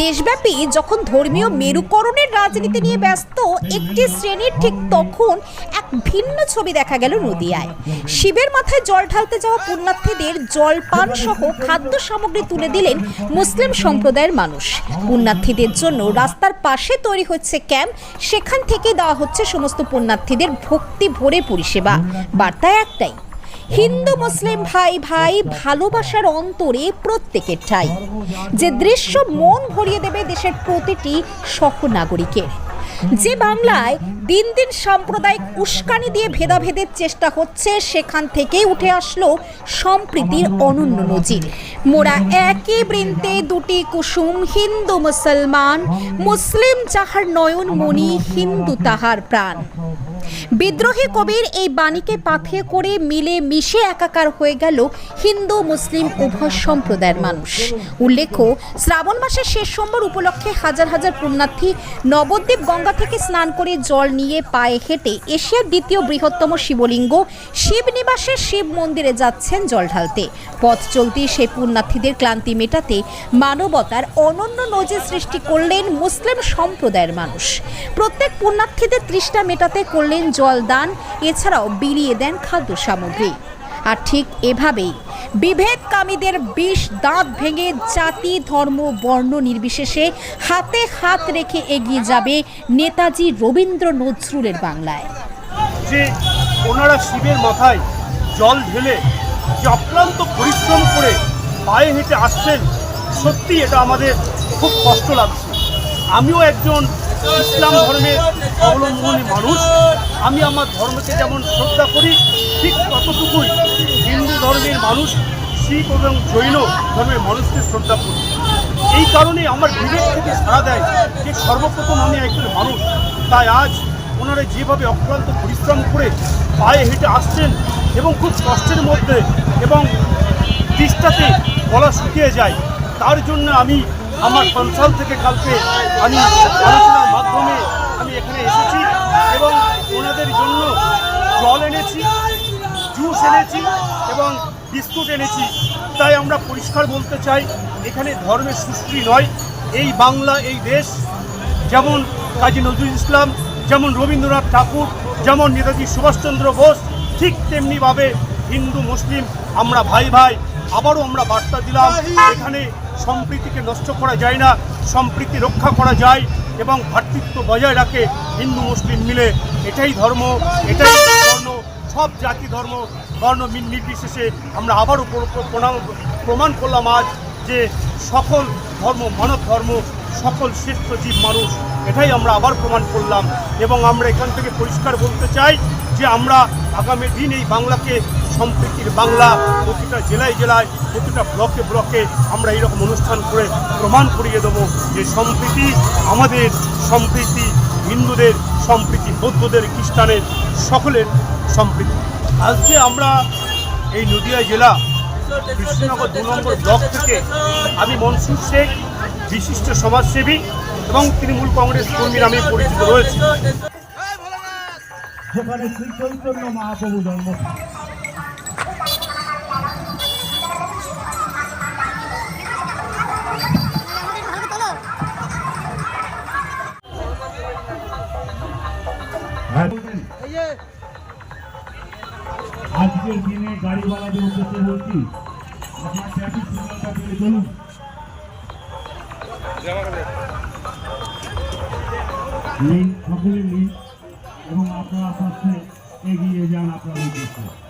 দেশব্যাপী যখন ধর্মীয় মেরুকরণের রাজনীতি নিয়ে ব্যস্ত একটি শ্রেণির ঠিক তখন এক ভিন্ন ছবি দেখা গেল নদিয়ায়। শিবের মাথায় জল ঢালতে যাওয়া পুণ্যার্থীদের জল পান সহ খাদ্য সামগ্রী তুলে দিলেন মুসলিম সম্প্রদায়ের মানুষ। পুণ্যার্থীদের জন্য রাস্তার পাশে তৈরি হচ্ছে ক্যাম্প, সেখান থেকে দেওয়া হচ্ছে সমস্ত পুণ্যার্থীদের ভক্তি ভরে পরিষেবা। বার্তা একটাই হিন্দু মুসলিম ভাই ভাই ভালোবাসার অন্তরে প্রত্যেকের ঠাই। যে দৃশ্য মন ভরিয়ে দেবে দেশের প্রতিটি সহনাগরিকের যে বাংলায় দিন দিন সাম্প্রদায়িক উস্কানি দিয়ে ভেদাভেদের চেষ্টা হচ্ছে, সেখান থেকেই উঠে আসলো সম্প্রীতির অনন্য নজির। মোরা একই বৃন্তে দুটি কুসুম, হিন্দু মুসলমান, মুসলিম যাহার নয়ন মণি হিন্দু তাহার প্রাণ। বিদ্রোহী কবির এই বাণীকে পাথে করে মিলে মিশে একাকার হয়ে গেল হিন্দু, মুসলিম, উভয় সম্প্রদায়ের মানুষ। উল্লেখ্য, শ্রাবণ মাসের শেষ সোমবার উপলক্ষে হাজার হাজার পুণ্যার্থী নবদ্বীপ গঙ্গা থেকে স্নান করে জল নিয়ে পায়ে হেঁটে এশিয়ার দ্বিতীয় বৃহত্তম শিবলিঙ্গ শিবনিবাসের শিব মন্দিরে যাচ্ছেন জল ঢালতে। পথ চলতি সেই পুণ্যার্থীদের ক্লান্তি মেটাতে মানবতার অনন্য নজির সৃষ্টি করলেন মুসলিম সম্প্রদায়ের মানুষ। প্রত্যেক পুণ্যার্থীদের তৃষ্ণা মেটাতে করলেন জল দান এছাড়াও বিলিয়ে দেন খাদ্য সামগ্রী। আর ঠিক এভাবেই বিভেদকামীদের বিষ দাঁত ভেঙে জাতি, ধর্ম, বর্ণ নির্বিশেষে হাতে হাত রেখে এগিয়ে যাবে নেতাজি রবীন্দ্র নজরুলের বাংলায়। যে ওনারা শিবের মাথায় জল ঢেলে যে অক্লান্ত পরিশ্রম করে পায়ে হেঁটে আসছেন সত্যি এটা আমাদের খুব কষ্ট লাগছে। আমিও একজন ইসলাম ধর্মের অবলম্বনী মানুষ, আমি আমার ধর্মকে যেমন শ্রদ্ধা করি, ঠিক ততটুকুই হিন্দু ধর্মের মানুষ, শিখ এবং জৈন ধর্মের মানুষকে শ্রদ্ধা করি। এই কারণে আমার বিবেক থেকে সাড়া দেয় যে সর্বপ্রথম আমি একজন মানুষ। তাই আজ ওনারা যেভাবে অক্লান্ত পরিশ্রম করে পায়ে হেঁটে আসছেন এবং খুব কষ্টের মধ্যে এবং তিষ্টাতে গলা শুকিয়ে যায়, তার জন্য আমি আমার কনসাল থেকে কালকে আমি আলোচনার মাধ্যমে আমি এখানে এসেছি এবং ওনাদের জন্য জল এনেছি, জুস এনেছি এবং বিস্কুট এনেছি। তাই আমরা পরিষ্কার বলতে চাই, এখানে ধর্মের সৃষ্টি নয়। এই বাংলা, এই দেশ, যেমন কাজী নজরুল ইসলাম, যেমন রবীন্দ্রনাথ ঠাকুর, যেমন নেতাজি সুভাষচন্দ্র বোস, ঠিক তেমনিভাবে হিন্দু, মুসলিম, আমরা ভাই ভাই, আবারও আমরা বার্তা দিলাম, এখানে সম্প্রীতিকে নষ্ট করা যায় না, সম্প্রীতি রক্ষা করা যায়। এবং ভ্রাতৃত্ব বজায় রাখে হিন্দু, মুসলিম মিলে। এটাই ধর্ম এটাই ধর্ম সব জাতি ধর্ম, বর্ণ নির্বিশেষে আমরা আবারও প্র- প্র- প্রণাম- প্রমাণ করলাম আজ যে সকল ধর্ম মানব ধর্ম সকল শ্রেষ্ঠ জীব মানুষ এটাই আমরা আবার প্রমাণ করলাম এবং আমরা এখান থেকে পরিষ্কার বলতে চাই যে আমরা আগামী দিন এই বাংলাকে সম্প্রীতির বাংলা প্রতিটা জেলায় জেলায়, প্রতিটা ব্লকে ব্লকে আমরা এরকম অনুষ্ঠান করে প্রমাণ করিয়ে দেবো যে সম্প্রীতি আমাদের সম্প্রীতি হিন্দুদের সম্প্রীতি, বৌদ্ধদের, খ্রিস্টানের সকলের সম্প্রীতি। আজকে আমরা এই নদিয়া জেলা কৃষ্ণনগর দু নম্বর ব্লক থেকে আমি মনসুর শেখ, বিশিষ্ট সমাজসেবী। এবং তৃণমূল কংগ্রেস কর্মী নামে পরিচিত রয়েছে যেখানে শ্রী চৈতন্য মহাপ্রভু জন্ম। আজকের দিনে গাড়িওয়ালাদের উদ্দেশ্যে বলছি, আপনার ট্রাফিক সিগন্যালটা চলুন। লিঙ্ক সকলে লিঙ্ক এবং আপনারা আস্তে আস্তে এগিয়ে যান আপনাদের উদ্দেশ্যে।